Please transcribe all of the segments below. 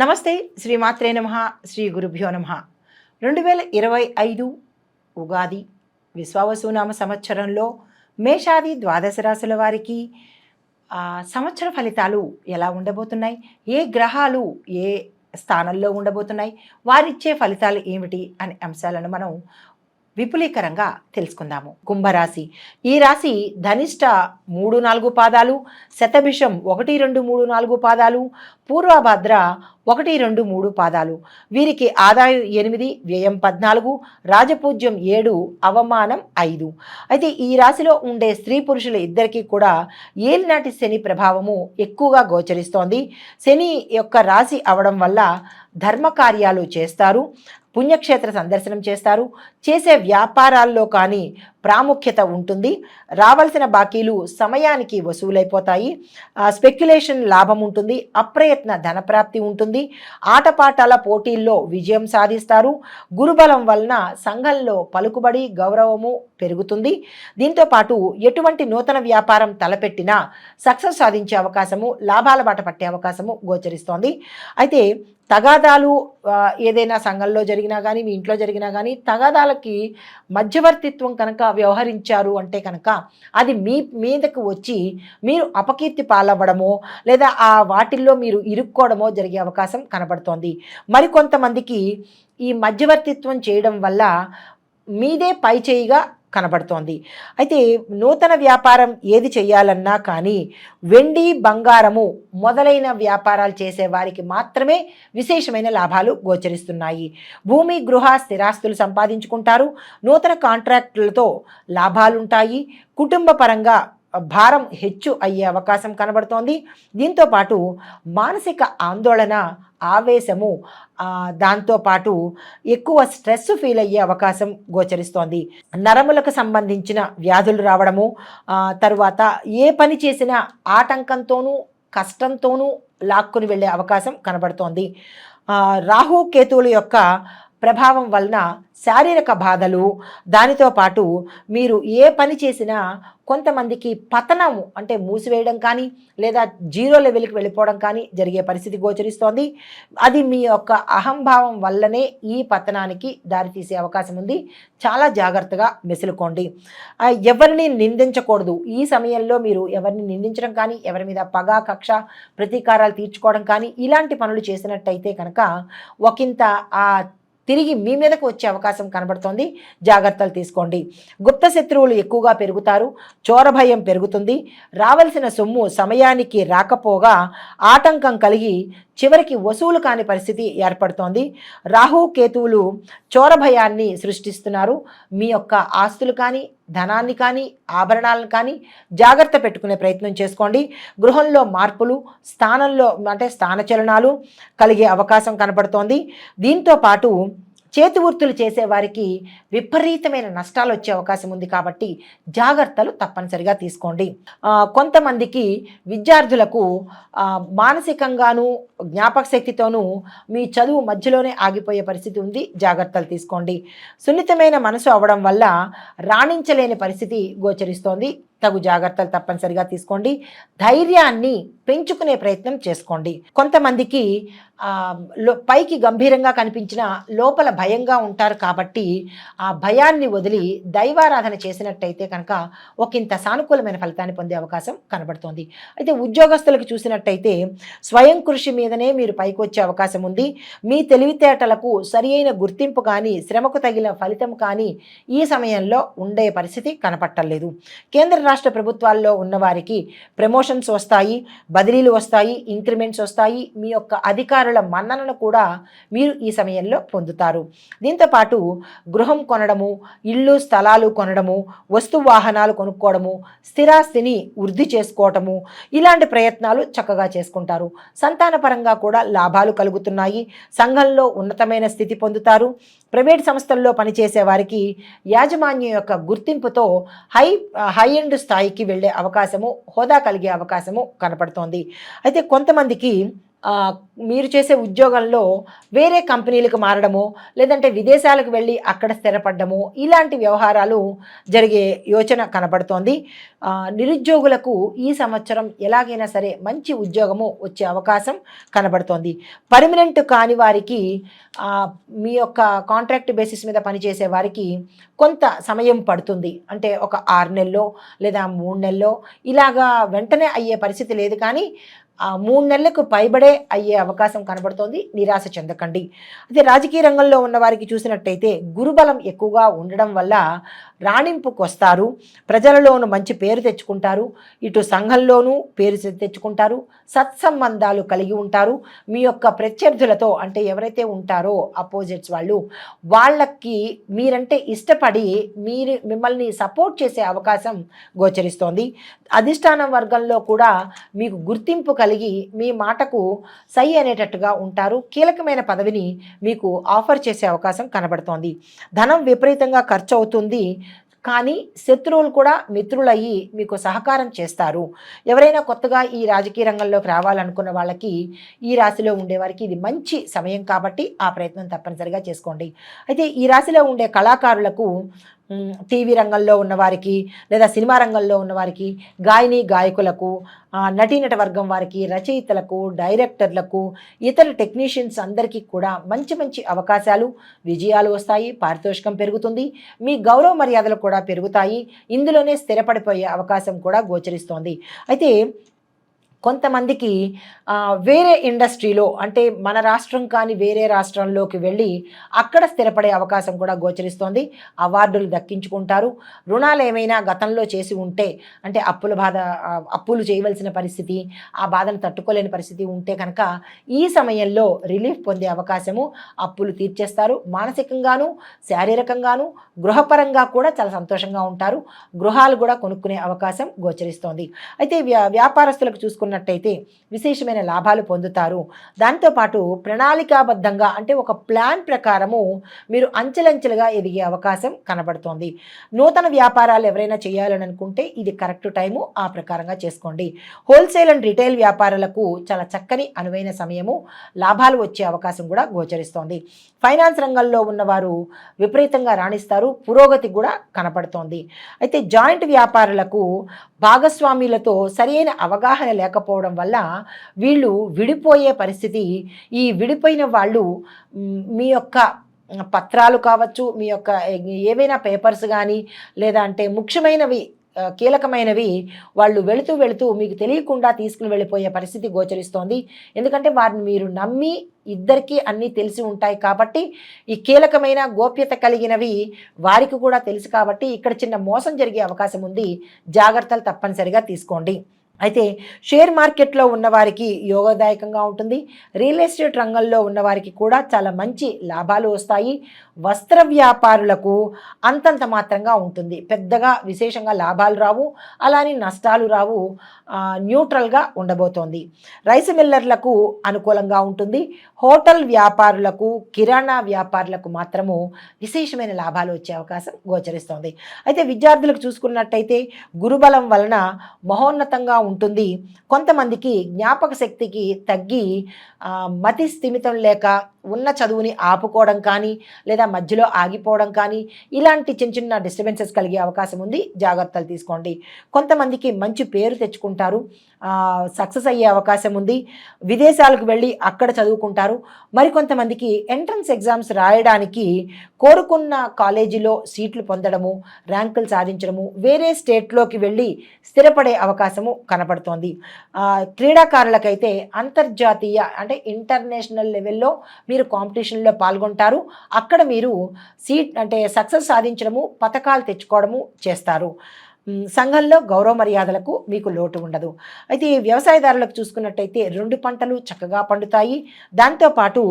నమస్తే శ్రీ మాత్రే నమ శ్రీ గురుభ్యో నమ. రెండు వేల ఇరవై ఐదు ఉగాది విశ్వావసునామ సంవత్సరంలో మేషాది ద్వాదశ రాశుల వారికి సంవత్సర ఫలితాలు ఎలా ఉండబోతున్నాయి? ఏ గ్రహాలు ఏ స్థానంలో ఉండబోతున్నాయి? వారిచ్చే ఫలితాలు ఏమిటి? అనే అంశాలను మనం విపులీకరంగా తెలుసుకుందాము. కుంభరాశి. ఈ రాశి ధనిష్ట మూడు నాలుగు పాదాలు శతభిషం ఒకటి రెండు మూడు నాలుగు పాదాలు పూర్వభద్ర ఒకటి రెండు మూడు పాదాలు. వీరికి ఆదాయం ఎనిమిది వ్యయం పద్నాలుగు రాజపూజ్యం ఏడు అవమానం ఐదు. అయితే ఈ రాశిలో ఉండే స్త్రీ పురుషుల ఇద్దరికీ కూడా ఏలినాటి శని ప్రభావము ఎక్కువగా గోచరిస్తోంది. శని యొక్క రాశి అవడం వల్ల ధర్మ కార్యాలు చేస్తారు. పుణ్యక్షేత్ర సందర్శనం చేస్తారు. చేసే వ్యాపారాల్లో కానీ ప్రాముఖ్యత ఉంటుంది. రావాల్సిన బాకీలు సమయానికి వసూలైపోతాయి. స్పెక్యులేషన్ లాభం ఉంటుంది. అప్రయత్న ధనప్రాప్తి ఉంటుంది. ఆటపాటాల పోటీల్లో విజయం సాధిస్తారు. గురుబలం వలన సంఘంలో పలుకుబడి గౌరవము పెరుగుతుంది. దీంతో పాటు ఎటువంటి నూతన వ్యాపారం తలపెట్టినా సక్సెస్ సాధించే అవకాశము లాభాల బాట పట్టే అవకాశము గోచరిస్తోంది. అయితే తగాదాలు ఏదైనా సంఘంలో జరిగినా కానీ మీ ఇంట్లో జరిగినా కానీ తగాదాలకి మధ్యవర్తిత్వం కనుక వ్యవహరించారు అంటే కనుక అది మీ మీదకు వచ్చి మీరు అపకీర్తి పాలవ్వడమో లేదా ఆ వాటిల్లో మీరు ఇరుక్కోవడమో జరిగే అవకాశం కనబడుతోంది. మరికొంతమందికి ఈ మధ్యవర్తిత్వం చేయడం వల్ల మీదే పై చేయిగా కనబడుతోంది. అయితే నూతన వ్యాపారం ఏది చేయాలన్నా కానీ వెండి బంగారము మొదలైన వ్యాపారాలు చేసే వారికి మాత్రమే విశేషమైన లాభాలు గోచరిస్తున్నాయి. భూమి గృహ స్థిరాస్తులు సంపాదించుకుంటారు. నూతన కాంట్రాక్టులతో లాభాలుంటాయి. కుటుంబ పరంగా భారం హెచ్చు అయ్యే అవకాశం కనబడుతోంది. దీంతో పాటు మానసిక ఆందోళన ఆవేశము దాంతోపాటు ఎక్కువ స్ట్రెస్ ఫీల్ అయ్యే అవకాశం గోచరిస్తోంది. నరములకు సంబంధించిన వ్యాధులు రావడము తరువాత ఏ పని చేసినా ఆటంకంతోనూ కష్టంతోనూ లాక్కుని వెళ్ళే అవకాశం కనబడుతోంది. రాహు కేతువుల యొక్క ప్రభావం వలన శారీరక బాధలు దానితో పాటు మీరు ఏ పని చేసినా కొంతమందికి పతనము అంటే మూసివేయడం కానీ లేదా జీరో లెవెల్కి వెళ్ళిపోవడం కానీ జరిగే పరిస్థితి గోచరిస్తోంది. అది మీ యొక్క అహంభావం వల్లనే ఈ పతనానికి దారితీసే అవకాశం ఉంది. చాలా జాగ్రత్తగా మెసులుకోండి. ఎవరిని నిందించకూడదు. ఈ సమయంలో మీరు ఎవరిని నిందించడం కానీ ఎవరి మీద పగ కక్ష ప్రతీకారాలు తీర్చుకోవడం కానీ ఇలాంటి పనులు చేసినట్టయితే కనుక ఒకంత ఆ తిరిగి మీ మీదకు వచ్చే అవకాశం కనబడుతోంది. జాగ్రత్తలు తీసుకోండి. గుప్త శత్రువులు ఎక్కువగా పెరుగుతారు. చోర భయం పెరుగుతుంది. రావలసిన సొమ్ము సమయానికి రాకపోగా ఆటంకం కలిగి చివరికి వసూలు కాని పరిస్థితి ఏర్పడుతోంది. రాహు కేతువులు చోర భయాన్ని సృష్టిస్తున్నారు. మీ యొక్క ఆస్తులు కానీ ధనాన్ని కానీ ఆభరణాలను కానీ జాగ్రత్త పెట్టుకునే ప్రయత్నం చేసుకోండి. గృహంలో మార్పులు స్థానంలో అంటే స్థానచలనాలు కలిగే అవకాశం కనపడుతోంది దీంతో పాటు చేతి వృత్తులు చేసేవారికి విపరీతమైన నష్టాలు వచ్చే అవకాశం ఉంది కాబట్టి జాగ్రత్తలు తప్పనిసరిగా తీసుకోండి. కొంతమందికి విద్యార్థులకు మానసికంగాను జ్ఞాపక శక్తితోనూ మీ చదువు మధ్యలోనే ఆగిపోయే పరిస్థితి ఉంది. జాగ్రత్తలు తీసుకోండి. సున్నితమైన మనసు అవడం వల్ల రాణించలేని పరిస్థితి గోచరిస్తోంది. తగు జాగ్రత్తలు తప్పనిసరిగా తీసుకోండి. ధైర్యాన్ని పెంచుకునే ప్రయత్నం చేసుకోండి. కొంతమందికి పైకి గంభీరంగా కనిపించిన లోపల భయంగా ఉంటారు కాబట్టి ఆ భయాన్ని వదిలి దైవారాధన చేసినట్టయితే కనుక ఒకంత సానుకూలమైన ఫలితాన్ని పొందే అవకాశం కనబడుతోంది. అయితే ఉద్యోగస్తులకు చూసినట్టయితే స్వయం కృషి మీదనే మీరు పైకి వచ్చే అవకాశం ఉంది. మీ తెలివితేటలకు సరి అయిన గుర్తింపు కానీ శ్రమకు తగిన ఫలితం కానీ ఈ సమయంలో ఉండే పరిస్థితి కనపట్టలేదు. కేంద్ర రాష్ట్ర ప్రభుత్వాల్లో ఉన్నవారికి ప్రమోషన్స్ వస్తాయి బదిలీలు వస్తాయి ఇంక్రిమెంట్స్ వస్తాయి. మీ యొక్క అధికారుల మన్ననను కూడా మీరు ఈ సమయంలో పొందుతారు. దీంతోపాటు గృహం కొనడము ఇళ్ళు స్థలాలు కొనడము వస్తు వాహనాలు కొనుక్కోవడము స్థిరాస్తిని వృద్ధి చేసుకోవటము ఇలాంటి ప్రయత్నాలు చక్కగా చేసుకుంటారు. సంతానపరంగా కూడా లాభాలు కలుగుతున్నాయి. సంఘంలో ఉన్నతమైన స్థితి పొందుతారు. ప్రైవేట్ సంస్థల్లో పనిచేసే వారికి యాజమాన్యం యొక్క గుర్తింపుతో హై హై ఎండ్ స్థాయికి వెళ్ళే అవకాశము హోదా కలిగే అవకాశము కనపడుతోంది. అయితే కొంతమందికి మీరు చేసే ఉద్యోగంలో వేరే కంపెనీలకు మారడము లేదంటే విదేశాలకు వెళ్ళి అక్కడ స్థిరపడ్డము ఇలాంటి వ్యవహారాలు జరిగే యోచన కనబడుతోంది. నిరుద్యోగులకు ఈ సంవత్సరం ఎలాగైనా సరే మంచి ఉద్యోగము వచ్చే అవకాశం కనబడుతోంది. పర్మనెంట్ కాని వారికి మీ యొక్క కాంట్రాక్ట్ బేసిస్ మీద పనిచేసే వారికి కొంత సమయం పడుతుంది. అంటే ఒక ఆరు నెలలో లేదా మూడు నెలలో ఇలాగా వెంటనే అయ్యే పరిస్థితి లేదు కానీ మూడు నెలలకు పైబడే అయ్యే అవకాశం కనబడుతోంది. నిరాశ చెందకండి. అయితే రాజకీయ రంగంలో ఉన్న వారికి చూసినట్టయితే గురుబలం ఎక్కువగా ఉండడం వల్ల రాణింపుకు వస్తారు. ప్రజలలోనూ మంచి పేరు తెచ్చుకుంటారు. ఇటు సంఘంలోనూ పేరు తెచ్చుకుంటారు. సత్సంబంధాలు కలిగి ఉంటారు. మీ యొక్క ప్రత్యర్థులతో అంటే ఎవరైతే ఉంటారో అపోజిట్స్ వాళ్ళు వాళ్ళకి మీరంటే ఇష్టపడి మీరు మిమ్మల్ని సపోర్ట్ చేసే అవకాశం గోచరిస్తోంది. అధిష్టానం వర్గంలో కూడా మీకు గుర్తింపు కలిగి కలిగి మీ మాటకు సై అనేటట్టుగా ఉంటారు. కీలకమైన పదవిని మీకు ఆఫర్ చేసే అవకాశం కనబడుతోంది. ధనం విపరీతంగా ఖర్చు అవుతుంది. కానీ శత్రువులు కూడా మిత్రులయ్యి మీకు సహకారం చేస్తారు. ఎవరైనా కొత్తగా ఈ రాజకీయ రంగంలోకి రావాలనుకున్న వాళ్ళకి ఈ రాశిలో ఉండేవారికి ఇది మంచి సమయం కాబట్టి ఆ ప్రయత్నం తప్పనిసరిగా చేసుకోండి. అయితే ఈ రాశిలో ఉండే కళాకారులకు టీవీ రంగంలో ఉన్నవారికి లేదా సినిమా రంగంలో ఉన్నవారికి గాయని గాయకులకు నటీనట వర్గం వారికి రచయితలకు డైరెక్టర్లకు ఇతర టెక్నీషియన్స్ అందరికీ కూడా మంచి మంచి అవకాశాలు విజయాలు వస్తాయి పారితోషికం పెరుగుతుంది మీ గౌరవ మర్యాదలు కూడా పెరుగుతాయి ఇందులోనే స్థిరపడిపోయే అవకాశం కూడా గోచరిస్తోంది. అయితే కొంతమందికి వేరే ఇండస్ట్రీలో అంటే మన రాష్ట్రం కానీ వేరే రాష్ట్రంలోకి వెళ్ళి అక్కడ స్థిరపడే అవకాశం కూడా గోచరిస్తోంది. అవార్డులు దక్కించుకుంటారు. రుణాలు ఏమైనా గతంలో చేసి ఉంటే అంటే అప్పుల బాధ అప్పులు చేయవలసిన పరిస్థితి ఆ బాధను తట్టుకోలేని పరిస్థితి ఉంటే కనుక ఈ సమయంలో రిలీఫ్ పొందే అవకాశము అప్పులు తీర్చేస్తారు. మానసికంగాను శారీరకంగాను గృహపరంగా కూడా చాలా సంతోషంగా ఉంటారు. గృహాలు కూడా కొనుక్కునే అవకాశం గోచరిస్తోంది. అయితే వ్యా వ్యాపారస్తులకు చూసుకున్నట్టయితే విశేషమైన లాభాలు పొందుతారు. దాంతోపాటు ప్రణాళికాబద్ధంగా అంటే ఒక ప్లాన్ ప్రకారము మీరు అంచెలంచెలుగా ఎదిగే అవకాశం కనబడుతోంది. నూతన వ్యాపారాలు ఎవరైనా చేయాలని అనుకుంటే ఇది కరెక్ట్ టైము ఆ ప్రకారంగా చేసుకోండి. హోల్సేల్ అండ్ రిటైల్ వ్యాపారాలకు చాలా చక్కని అనువైన సమయము లాభాలు వచ్చే అవకాశం కూడా గోచరిస్తోంది. ఫైనాన్స్ రంగంలో ఉన్నవారు విపరీతంగా రాణిస్తారు పురోగతి కూడా కనపడుతోంది. అయితే జాయింట్ వ్యాపారులకు భాగస్వామ్యులతో సరైన అవగాహన లేకపోవడం వల్ల వీళ్ళు విడిపోయే పరిస్థితి. ఈ విడిపోయిన వాళ్ళు మీ యొక్క పత్రాలు కావచ్చు మీ యొక్క ఏవైనా పేపర్స్ కానీ లేదా అంటే ముఖ్యమైనవి కీలకమైనవి వాళ్ళు వెళుతూ వెళుతూ మీకు తెలియకుండా తీసుకుని వెళ్ళిపోయే పరిస్థితి గోచరిస్తోంది. ఎందుకంటే వారిని మీరు నమ్మి ఇద్దరికీ అన్నీ తెలిసి ఉంటాయి కాబట్టి ఈ కీలకమైన గోప్యత కలిగినవి వారికి కూడా తెలుసు కాబట్టి ఇక్కడ చిన్న మోసం జరిగే అవకాశం ఉంది. జాగ్రత్తలు తప్పనిసరిగా తీసుకోండి. అయితే షేర్ మార్కెట్లో ఉన్నవారికి యోగదాయకంగా ఉంటుంది. రియల్ ఎస్టేట్ రంగంలో ఉన్నవారికి కూడా చాలా మంచి లాభాలు వస్తాయి. వస్త్ర వ్యాపారులకు అంతంత మాత్రంగా ఉంటుంది. పెద్దగా విశేషంగా లాభాలు రావు. అలానే నష్టాలు రావు. న్యూట్రల్గా ఉండబోతోంది. రైస్ మిల్లర్లకు అనుకూలంగా ఉంటుంది. హోటల్ వ్యాపారులకు కిరాణా వ్యాపారులకు మాత్రము విశేషమైన లాభాలు వచ్చే అవకాశం గోచరిస్తోంది. అయితే విద్యార్థులకు చూసుకున్నట్టయితే గురుబలం వలన మహోన్నతంగా ఉంటుంది. కొంతమందికి జ్ఞాపక శక్తికి తగ్గి మతి స్థిమితం లేక ఉన్న చదువుని ఆపుకోవడం కానీ లేదా మధ్యలో ఆగిపోవడం కానీ ఇలాంటి చిన్న చిన్న డిస్టర్బెన్సెస్ కలిగే అవకాశం ఉంది. జాగ్రత్తలు తీసుకోండి. కొంతమందికి మంచి పేరు తెచ్చుకుంటారు. సక్సెస్ అయ్యే అవకాశం ఉంది. విదేశాలకు వెళ్ళి అక్కడ చదువుకుంటారు. మరికొంతమందికి ఎంట్రన్స్ ఎగ్జామ్స్ రాయడానికి కోరుకున్న కాలేజీలో సీట్లు పొందడము ర్యాంకులు సాధించడము వేరే స్టేట్లోకి వెళ్ళి స్థిరపడే అవకాశము కనపడుతోంది. క్రీడాకారులకైతే అంతర్జాతీయ అంటే ఇంటర్నేషనల్ లెవెల్లో మీరు కాంపిటీషన్లో పాల్గొంటారు. అక్కడ మీరు సీట్ అంటే సక్సెస్ సాధించడము పథకాలు తెచ్చుకోవడము చేస్తారు. సంఘంలో గౌరవ మర్యాదలకు మీకు లోటు ఉండదు. అయితే వ్యవసాయదారులకు చూసుకున్నట్టయితే రెండు పంటలు చక్కగా పండుతాయి. దాంతోపాటు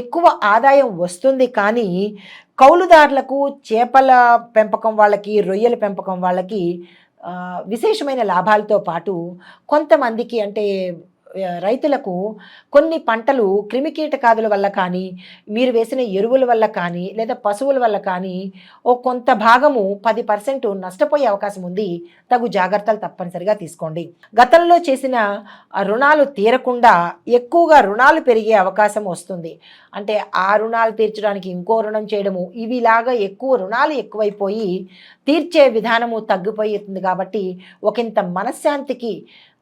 ఎక్కువ ఆదాయం వస్తుంది కానీ కౌలుదారులకు చేపల పెంపకం వాళ్ళకి రొయ్యల పెంపకం వాళ్ళకి విశేషమైన లాభాలతో పాటు కొంతమందికి అంటే రైతులకు కొన్ని పంటలు క్రిమికీటకాదుల వల్ల కానీ మీరు వేసిన ఎరువుల వల్ల కానీ లేదా పశువుల వల్ల కానీ ఓ కొంత భాగము పది పర్సెంట్ నష్టపోయే అవకాశం ఉంది. తగు జాగ్రత్తలు తప్పనిసరిగా తీసుకోండి. గతంలో చేసిన రుణాలు తీరకుండా ఎక్కువగా రుణాలు పెరిగే అవకాశం వస్తుంది. అంటే ఆ రుణాలు తీర్చడానికి ఇంకో రుణం చేయడము ఇవిలాగా ఎక్కువ రుణాలు ఎక్కువైపోయి తీర్చే విధానము తగ్గిపోతుంది కాబట్టి ఒకంత మనశ్శాంతికి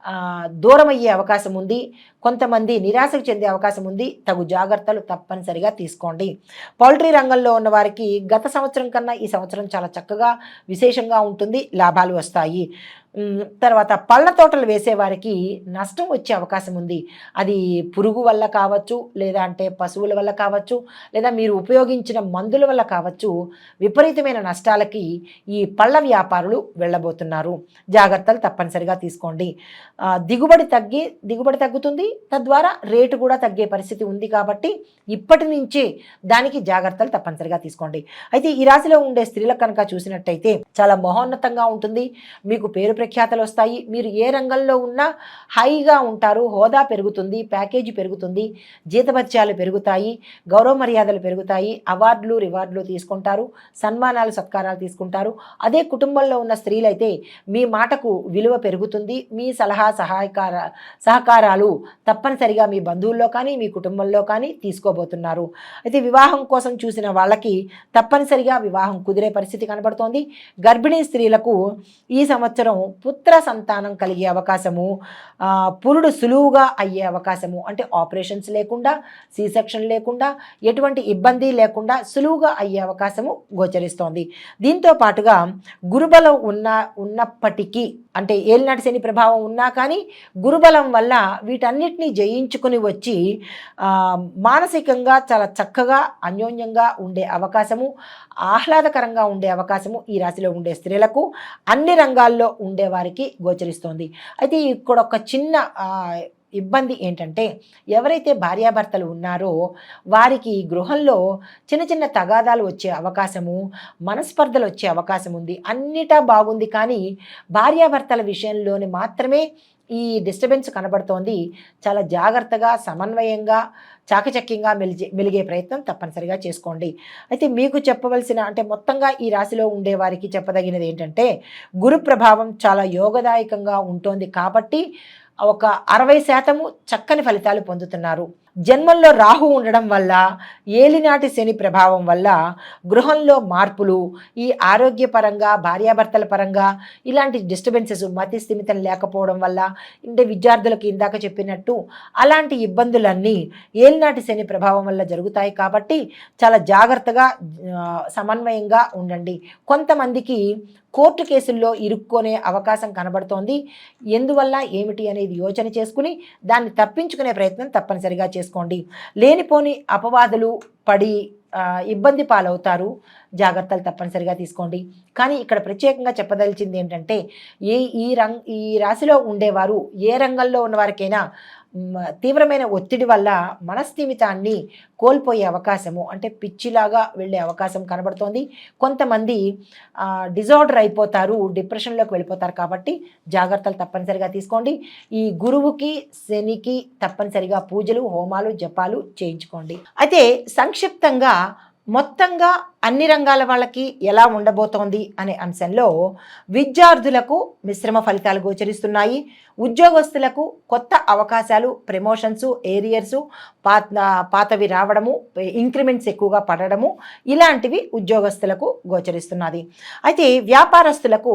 దూరమయ్యే దూరం అయ్యే అవకాశం ఉంది. కొంతమంది నిరాశకు చెందే అవకాశం ఉంది. తగు జాగ్రత్తలు తప్పనిసరిగా తీసుకోండి. పౌల్ట్రీ రంగంలో ఉన్న వారికి గత సంవత్సరం కన్నా ఈ సంవత్సరం చాలా చక్కగా విశేషంగా ఉంటుంది. లాభాలు వస్తాయి. తర్వాత పళ్ళ తోటలు వేసేవారికి నష్టం వచ్చే అవకాశం ఉంది. అది పురుగు వల్ల కావచ్చు లేదా అంటే పశువుల వల్ల కావచ్చు లేదా మీరు ఉపయోగించిన మందుల వల్ల కావచ్చు విపరీతమైన నష్టాలకి ఈ పళ్ళ వ్యాపారులు వెళ్ళబోతున్నారు. జాగ్రత్తలు తప్పనిసరిగా తీసుకోండి. దిగుబడి తగ్గి దిగుబడి తగ్గుతుంది. తద్వారా రేటు కూడా తగ్గే పరిస్థితి ఉంది కాబట్టి ఇప్పటి నుంచే దానికి జాగ్రత్తలు తప్పనిసరిగా తీసుకోండి. అయితే ఈ రాశిలో ఉండే స్త్రీలకు కనుక చూసినట్టయితే చాలా మహోన్నతంగా ఉంటుంది. మీకు పేరు ప్రఖ్యాతలు వస్తాయి మీరు ఏ రంగంలో ఉన్నా హైగా ఉంటారు. హోదా పెరుగుతుంది ప్యాకేజీ పెరుగుతుంది జీతభత్యాలు పెరుగుతాయి గౌరవ మర్యాదలు పెరుగుతాయి అవార్డులు రివార్డులు తీసుకుంటారు సన్మానాలు సత్కారాలు తీసుకుంటారు. అదే కుటుంబంలో ఉన్న స్త్రీలైతే మీ మాటకు విలువ పెరుగుతుంది. మీ సలహా సహాయకార సహకారాలు తప్పనిసరిగా మీ బంధువుల్లో కానీ మీ కుటుంబంలో కానీ తీసుకోబోతున్నారు. అయితే వివాహం కోసం చూసిన వాళ్ళకి తప్పనిసరిగా వివాహం కుదిరే పరిస్థితి కనబడుతోంది. గర్భిణీ స్త్రీలకు ఈ సంవత్సరం పుత్ర సంతానం కలిగే అవకాశము పురుడు సులువుగా అయ్యే అవకాశము. అంటే ఆపరేషన్స్ లేకుండా సి సెక్షన్ లేకుండా ఎటువంటి ఇబ్బంది లేకుండా సులువుగా అయ్యే అవకాశము గోచరిస్తోంది. దీంతో పాటుగా గురుబలం ఉన్న ఉన్నప్పటికీ అంటే ఏలినాటి శని ప్రభావం ఉన్నా కానీ గురుబలం వల్ల వీటన్నిటిని జయించుకుని వచ్చి మానసికంగా చాలా చక్కగా అన్యోన్యంగా ఉండే అవకాశము ఆహ్లాదకరంగా ఉండే అవకాశము ఈ రాశిలో ఉండే స్త్రీలకు అన్ని రంగాల్లో ఉండే వారికి గోచరిస్తోంది. అయితే ఇక్కడ ఒక చిన్న ఇబ్బంది ఏంటంటే ఎవరైతే భార్యాభర్తలు ఉన్నారో వారికి గృహంలో చిన్న చిన్న తగాదాలు వచ్చే అవకాశము మనస్పర్ధలు వచ్చే అవకాశం ఉంది అన్నిటా బాగుంది కానీ భార్యాభర్తల విషయంలోని మాత్రమే ఈ డిస్టర్బెన్స్ కనబడుతోంది. చాలా జాగ్రత్తగా సమన్వయంగా చాకచక్యంగా మెలిగే మెలిగే ప్రయత్నం తప్పనిసరిగా చేసుకోండి. అయితే మీకు చెప్పవలసిన అంటే మొత్తంగా ఈ రాశిలో ఉండే వారికి చెప్పదగినది ఏంటంటే గురు ప్రభావం చాలా యోగదాయకంగా ఉంటుంది కాబట్టి ఒక అరవై శాతము చక్కని ఫలితాలు పొందుతున్నారు. జన్మంలో రాహు ఉండడం వల్ల ఏలినాటి శని ప్రభావం వల్ల గృహంలో మార్పులు ఈ ఆరోగ్యపరంగా భార్యాభర్తల పరంగా ఇలాంటి డిస్టర్బెన్సెస్ మతి స్థిమితం లేకపోవడం వల్ల అంటే విద్యార్థులకు ఇందాక చెప్పినట్టు అలాంటి ఇబ్బందులన్నీ ఏలినాటి శని ప్రభావం వల్ల జరుగుతాయి కాబట్టి చాలా జాగ్రత్తగా సమన్వయంగా ఉండండి. కొంతమందికి కోర్టు కేసుల్లో ఇరుక్కునే అవకాశం కనబడుతోంది. ఎందువల్ల ఏమిటి అనేది యోచన చేసుకుని దాన్ని తప్పించుకునే ప్రయత్నం తప్పనిసరిగా చేసుకోండి. లేనిపోని అపవాదులు పడి ఇబ్బంది పాలవుతారు. జాగ్రత్తలు తప్పనిసరిగా తీసుకోండి. కానీ ఇక్కడ ప్రత్యేకంగా చెప్పదలిచింది ఏంటంటే ఏ ఈ రంగ్ ఈ రాశిలో ఉండేవారు ఏ రంగంలో ఉన్నవారికైనా తీవ్రమైన ఒత్తిడి వల్ల మనస్థిమితాన్ని కోల్పోయే అవకాశము అంటే పిచ్చిలాగా వెళ్ళే అవకాశం కనబడుతోంది. కొంతమంది డిజార్డర్ అయిపోతారు డిప్రెషన్లోకి వెళ్ళిపోతారు కాబట్టి జాగ్రత్తలు తప్పనిసరిగా తీసుకోండి. ఈ గురువుకి శనికి తప్పనిసరిగా పూజలు హోమాలు జపాలు చేయించుకోండి. అయితే సంక్షిప్తంగా మొత్తంగా అన్ని రంగాల వాళ్ళకి ఎలా ఉండబోతోంది అనే అంశంలో విద్యార్థులకు మిశ్రమ ఫలితాలు గోచరిస్తున్నాయి. ఉద్యోగస్తులకు కొత్త అవకాశాలు ప్రమోషన్స్ ఏరియర్స్ పాత పాతవి రావడము ఇంక్రిమెంట్స్ ఎక్కువగా పడడము ఇలాంటివి ఉద్యోగస్తులకు గోచరిస్తున్నది. అయితే వ్యాపారస్తులకు